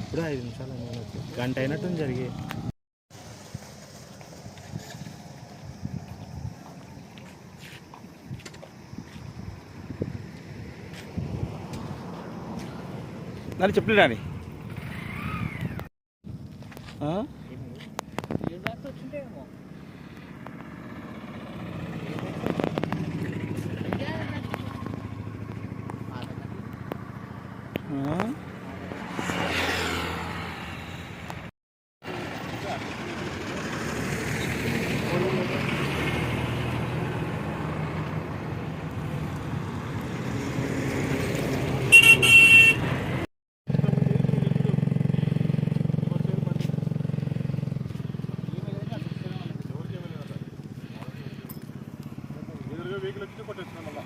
ఇప్పుడు ఐదు నిమిషాలు గంట అయినట్టు జరిగి. నన్ను చెప్పలే రాని వెహికల్ వచ్చి కొట్టేస్తున్నాం మళ్ళీ